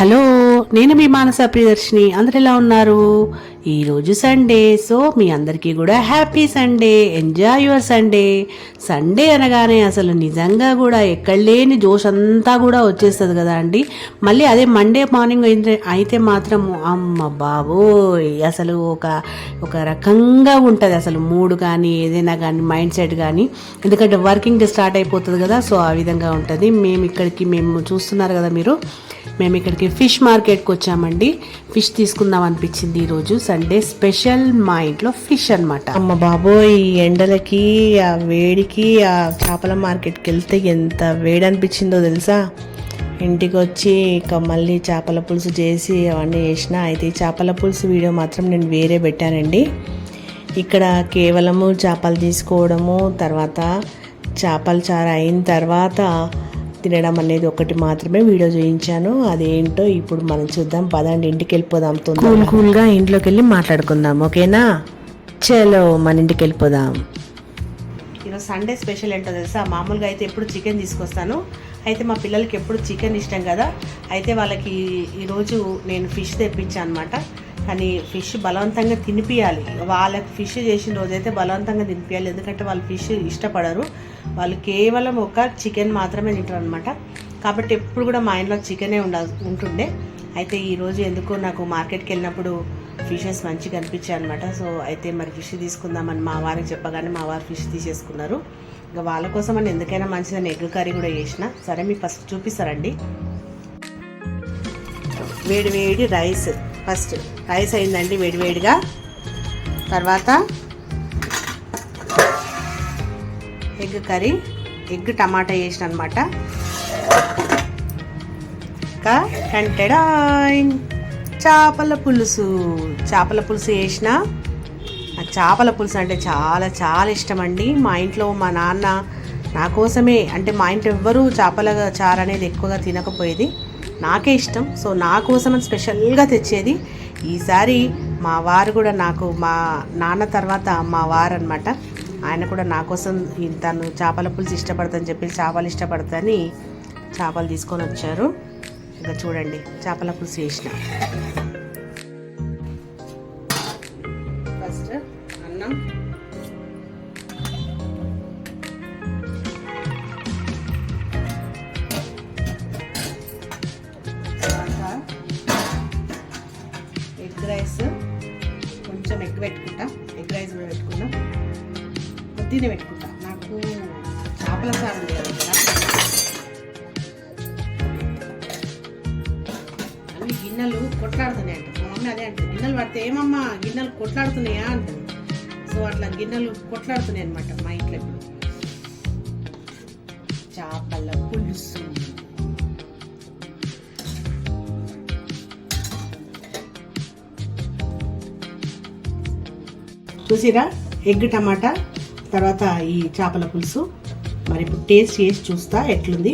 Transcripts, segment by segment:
Hello నేను మీ మానస ప్రియదర్శిని. అందరు ఎలా ఉన్నారు? ఈరోజు సండే సో మీ అందరికీ కూడా happy Sunday enjoy your Sunday Sunday అనగానే అసలు నిజంగా కూడా ఎక్కడ లేని జోష్ అంతా కూడా వచ్చేస్తుంది కదా అండి. మళ్ళీ అదే మండే మార్నింగ్ అయితే మాత్రం అమ్మ బాబోయ్ అసలు ఒక ఒక రకంగా ఉంటుంది అసలు మూడు కానీ ఏదైనా కానీ మైండ్ సెట్ కానీ. ఎందుకంటే వర్కింగ్ డే స్టార్ట్ అయిపోతుంది కదా సో ఆ విధంగా ఉంటుంది. మేము ఇక్కడికి మేము చూస్తున్నారు కదా మీరు మేము ఇక్కడికి ఫిష్ మార్కెట్కి వచ్చామండి. ఫిష్ తీసుకుందాం అనిపించింది ఈరోజు సండే స్పెషల్ మా ఇంట్లో ఫిష్ అనమాట అమ్మ బాబోయ్ ఈ ఎండలకి ఆ వేడికి ఆ చేపల మార్కెట్కి వెళ్తే ఎంత వేడి అనిపించిందో తెలుసా? ఇంటికి వచ్చి ఇక మళ్ళీ చేపల పులుసు చేసి అవన్నీ చేసిన అయితే చేపల పులుసు వీడియో మాత్రం నేను వేరే పెట్టానండి. ఇక్కడ కేవలము చేపలు తీసుకోవడము తర్వాత చేపల చారు అయిన తర్వాత తినడం అనేది ఒకటి మాత్రమే వీడియో చూపించాను అదేంటో ఇప్పుడు మనం చూద్దాం. పదండి ఇంటికి వెళ్ళిపోదాం కూల్ కూల్గా ఇంట్లోకి వెళ్ళి మాట్లాడుకుందాం ఓకేనా? చలో మన ఇంటికి వెళ్ళిపోదాం ఈరోజు సండే స్పెషల్ ఏంటో తెలుసా? మామూలుగా అయితే ఎప్పుడు చికెన్ తీసుకొస్తాను. అయితే మా పిల్లలకి ఎప్పుడు చికెన్ ఇష్టం కదా? అయితే వాళ్ళకి ఈరోజు నేను ఫిష్ తెప్పించాను అనమాట కానీ ఫిష్ బలవంతంగా తినిపించాలి వాళ్ళకి ఫిష్ చేసిన రోజైతే బలవంతంగా తినిపించాలి ఎందుకంటే వాళ్ళు ఫిష్ ఇష్టపడరు. వాళ్ళు కేవలం ఒక చికెన్ మాత్రమే తింటారు అనమాట కాబట్టి ఎప్పుడు కూడా మా ఇంట్లో చికెనే ఉండ ఉంటుండే. అయితే ఈరోజు ఎందుకో నాకు మార్కెట్కి వెళ్ళినప్పుడు ఫిషెస్ మంచిగా అనిపించాయి అనమాట సో అయితే మరి ఫిష్ తీసుకుందామని మా వారికి చెప్పగానే మా వారు ఫిష్ తీసేసుకున్నారు. ఇంకా వాళ్ళ కోసం అని ఎందుకైనా మంచిదని ఎగ్ కర్రీ కూడా చేసిన. సరే మీకు ఫస్ట్ చూపిస్తారండి వేడి వేడి రైస్. ఫస్ట్ రైస్ అయిందండి వేడివేడిగా. తర్వాత ఎగ్ కర్రీ ఎగ్ టమాటా వేసిన అనమాట ఇంకా టెంటెడాయిన్ చేపల పులుసు చేపల పులుసు వేసిన నాకు చేపల పులుసు అంటే చాలా చాలా ఇష్టం అండి మా ఇంట్లో మా నాన్న నా కోసమే అంటే మా ఇంట్లో ఎవ్వరూ చేపల చారు అనేది ఎక్కువగా తినకపోయేది. నాకే ఇష్టం. సో నా కోసం అని స్పెషల్గా తెచ్చేది ఈసారి మా వారు కూడా నాకు మా నాన్న తర్వాత మా వారు అనమాట ఆయన కూడా నా కోసం తను చేపల పులుసు ఇష్టపడతాని చెప్పి చేపలు ఇష్టపడతాని చేపలు తీసుకొని వచ్చారు. ఇంకా చూడండి చేపల పులుసు వేసిన ఫస్ట్ అన్నం. ఎగ్ పెట్టుకుంటా ఎగ్ రైస్ కూడా పెట్టుకుందాం కొద్దినే పెట్టుకుంటా. నాకు చేపల సారు అవి కదా. గిన్నెలు కొట్లాడుతున్నాయి అంట మా మమ్మీ అదే అంటుంది గిన్నెలు పడితే ఏమమ్మా గిన్నెలు కొట్లాడుతున్నాయా అంటుంది. సో అట్లా గిన్నెలు కొట్లాడుతున్నాయి అనమాట మా ఇంట్లో ఇప్పుడు. చేపల పులుసు. చూసిరా ఎగ్ టమాటా తర్వాత ఈ చేపల పులుసు. మరి ఇప్పుడు టేస్ట్ చేసి చూస్తా ఎట్లుంది?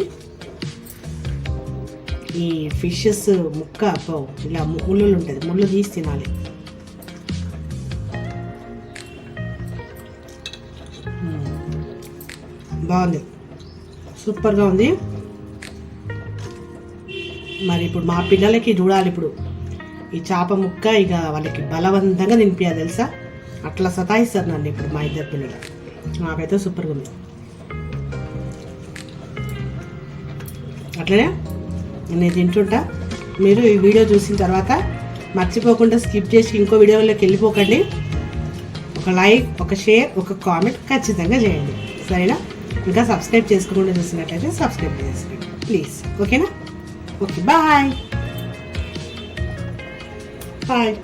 ఈ ఫిషెస్ ముక్క ఇలా ముళ్ళు ఉంటుంది ముళ్ళు తీసి తినాలి. బాగుంది. సూపర్గా ఉంది. మరి ఇప్పుడు మా పిల్లలకి చూడాలి ఇప్పుడు. ఈ చేప ముక్క ఇక వాళ్ళకి బలవంతంగా తినిపించాలి తెలుసా? అట్లా సతాయిస్తారు నన్ను ఇప్పుడు మా ఇద్దరు పిల్లలు. నాకైతే సూపర్గా ఉంది. అట్లనే? నేను తింటుంటా. మీరు ఈ వీడియో చూసిన తర్వాత మర్చిపోకుండా స్కిప్ చేసి ఇంకో వీడియోలోకి వెళ్ళిపోకండి. ఒక లైక్ ఒక షేర్ ఒక కామెంట్ ఖచ్చితంగా చేయండి. సరేనా? ఇంకా సబ్స్క్రైబ్ చేసుకోకుండా చూసినట్లయితే సబ్స్క్రైబ్ చేసుకోండి. ప్లీజ్. ఓకేనా? Okay bye. బాయ్.